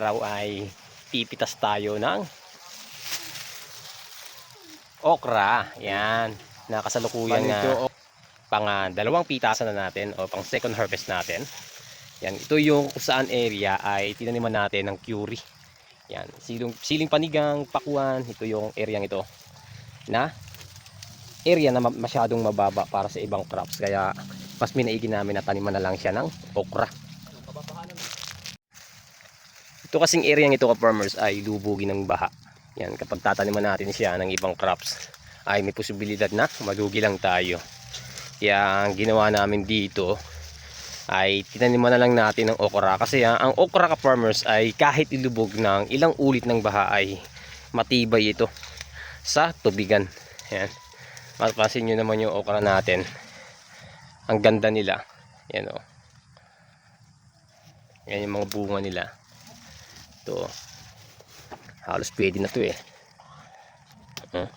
ay pipitas tayo ng okra. Yan. Nakasalukuyan na ito, pang ah, dalawang pitasan na natin o pang second harvest natin. Yan. Ito yung saan area ay tinaniman natin ng curry. Yan. Siling, siling panigang, pakuan. Ito yung area ito na area na ma- masyadong mababa para sa ibang crops. Kaya mas minaigi namin na taniman na lang siya ng okra. Ito kasing area ito ka farmers ay lubugin ng baha. Yan, kapag tataniman natin siya ng ibang crops ay may posibilidad na malugi lang tayo. Kaya ang ginawa namin dito ay tinaniman na lang natin ng okra kasi ah, ang okra ka farmers ay kahit ilubog ng ilang ulit ng baha ay matibay ito sa tubigan. Yan. Mapapansin nyo naman yung okra natin. Ang ganda nila. Yan o. Yan yung mga bunga nila. Ito. Halos pwede na to eh. Hmm.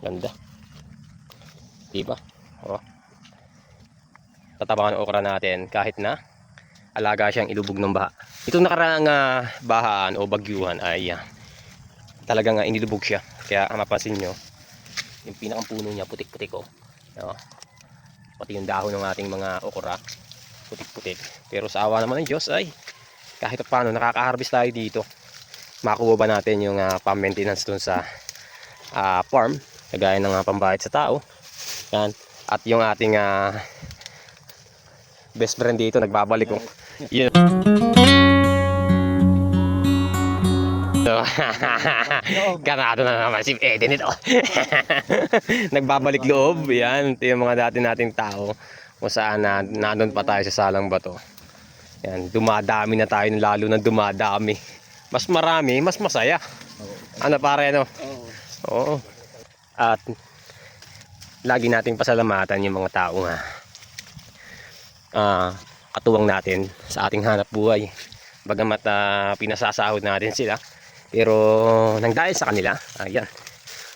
Ganda. Diba? Oh. Tatabangan ng okra natin kahit na alaga siyang ilubog ng baha. Itong nakaraang ah, bahaan o bagyuhan ay ah, talagang uh, inilubog siya. Kaya ang mapapansin nyo, yung pinakang puno niya putik-putik oh. No? Pati yung dahon ng ating mga okra, putik-putik. Pero sa awa naman ng Diyos ay kahit paano nakaka-harvest tayo dito. Makuha ba natin yung uh, pang-maintenance dun sa ah, farm, kagaya ng uh, pambayad sa tao. Yan. At yung ating ah, best friend dito nagbabalik oh. Yun. Ganado na naman si Eden ito. Nagbabalik loob. Yan. Ito yung mga dati nating tao. Kung saan na, nandun pa tayo sa salang bato. Yan. Dumadami na tayo. Lalo na dumadami. Mas marami, mas masaya. Ano pare, no? Oo. At lagi nating pasalamatan yung mga tao nga. Ah, katuwang natin sa ating hanap buhay. Bagamat ah, pinasasahod natin sila. Pero nang dahil sa kanila, ayan,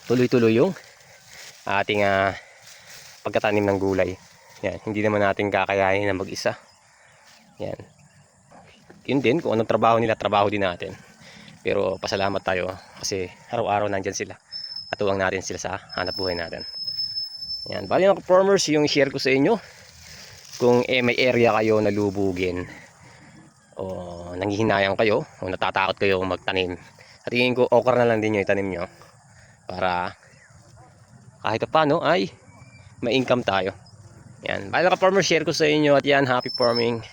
tuloy-tuloy yung ating ah, pagkatanim ng gulay. Yan, hindi naman natin kakayanin na mag-isa. Yan. Yun din, kung anong trabaho nila, trabaho din natin. Pero pasalamat tayo kasi araw-araw nandyan sila. Katuwang natin sila sa hanap buhay natin. Yan, bali mga farmers yung share ko sa inyo. Kung eh, may area kayo na lubugin o nanghihinayang kayo o natatakot kayo magtanim. At tingin ko okra na lang din yung itanim nyo para kahit paano ay may income tayo. Yan. Bali ka farmer share ko sa inyo at yan happy farming.